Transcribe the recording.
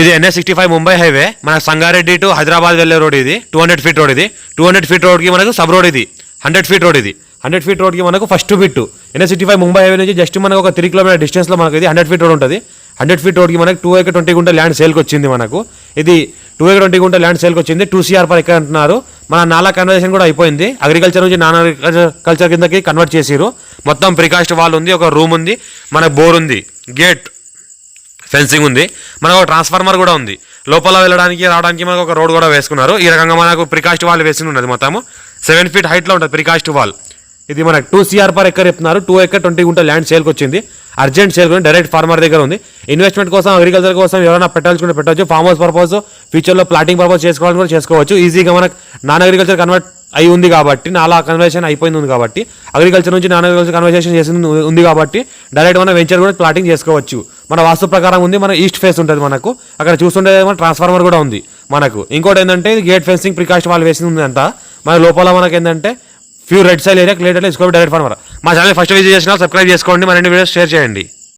ఇది NH sixty five Mumbai highway మన Sangareddy to Hyderabad వెళ్ళే రోడ్ ఇది. టూ హండ్రెడ్ ఫీట్ రోడ్ ఇది. టూ హండ్రెడ్ ఫీట్ రోడ్కి మనకు సబ్ రోడ్ ఇది. హండ్రెడ్ ఫీట్ రోడ్ ఇది. హండ్రెడ్ ఫీట్ రోడ్కి మనకు first bit NH sixty five Mumbai highway నుంచి జస్ట్ మనకు ఒక త్రీ కిలోమీటర్ డిస్టెన్స్లో మనకు ఇది హండ్రెడ్ ఫీట్ రోడ్ ఉంటుంది. హండ్రెడ్ ఫీట్ రోడ్కి మనకు టూ ఎకర్ ట్వంటీ గుంట ల్యాండ్ సేల్కి వచ్చింది మనకు. ఇది టూ ఎకర్ ట్వంటీ గుంట ల్యాండ్ సేల్కి వచ్చింది. టూ సిఆర్ పర్ ఎక్కడ అంటున్నారు. మన నాలా కన్వర్జేషన్ కూడా అయిపోయింది. అగ్రికల్చర్ నుంచి నాన్ అగ్రికల్చర్ కిందకి కన్వర్ట్ చేసిరు మొత్తం ప్రికాస్ట్ వాల్ ఉంది ఒక రూమ్ ఉంది మన బోర్ ఉంది. గేట్ ఫెన్సింగ్ ఉంది. మనకు ఒక ట్రాన్స్ఫార్మర్ కూడా ఉంది. లోపల వెళ్ళడానికి రావడానికి మనకు ఒక రోడ్ కూడా వేసుకున్నారు. ఈ రకంగా మనకు ప్రికాస్ట్ వాల్ వేసి ఉన్నది మొత్తము. సెవెన్ ఫీట్ హైట్లో ఉంటుంది ప్రికాస్ట్ వాల్ ఇది మనకు టూ సిఆర్ పర్ ఎక్కర్ చెప్తున్నారు. టూ ఎక్కర్ ట్వంటీ గుంట ల్యాండ్ సేల్కి వచ్చింది. అర్జెంట్ సేల్ కూడా డైరెక్ట్ ఫార్మర్ దగ్గర ఉంది. ఇన్వెస్ట్మెంట్ కోసం అగ్రికల్చర్ కోసం ఎవరైనా పెట్టాల్సుకుంటే పెట్టవచ్చు ఫార్మ్ హౌస్ పర్పస్ ఫ్యూచర్లో ప్లాటింగ్ పర్పస్ చేసుకోవాలని కూడా చేసుకోవచ్చు. ఈజీగా మనకు నాన్ అగ్రికల్చర్ కన్వర్ట్ అయి ఉంది కాబట్టి నాలా కన్వర్సేషన్ అయిపోయింది ఉంది కాబట్టి అగ్రికల్చర్ నుంచి నాన్ అగ్రికల్చర్ కన్వర్సేషన్ చేసింది ఉంది కాబట్టి డైరెక్ట్ మన వెంచర్ కూడా ప్లాటింగ్ చేసుకోవచ్చు. మన వాస్తు ప్రకారం ఉంది మన ఈస్ట్ ఫేస్ ఉంటుంది మనకు. అక్కడ చూస్తుంటే మన ట్రాన్స్ఫార్మర్ కూడా ఉంది మనకు. ఇంకోటి ఏంటంటే గేట్ ఫెన్సింగ్ ప్రికాస్ట్ వాళ్ళు వేసింది ఉంది అంతా. మన లోపల మనకి ఏంటంటే few red soil area clear తీసుకోండి డైరెక్ట్ ఫార్మర్ మా ఛానల్ ఫస్ట్ విజిట్ చేసిన సబ్స్క్రైబ్ చేసుకోండి మరిన్ని వీడియోస్ షేర్ చేయండి.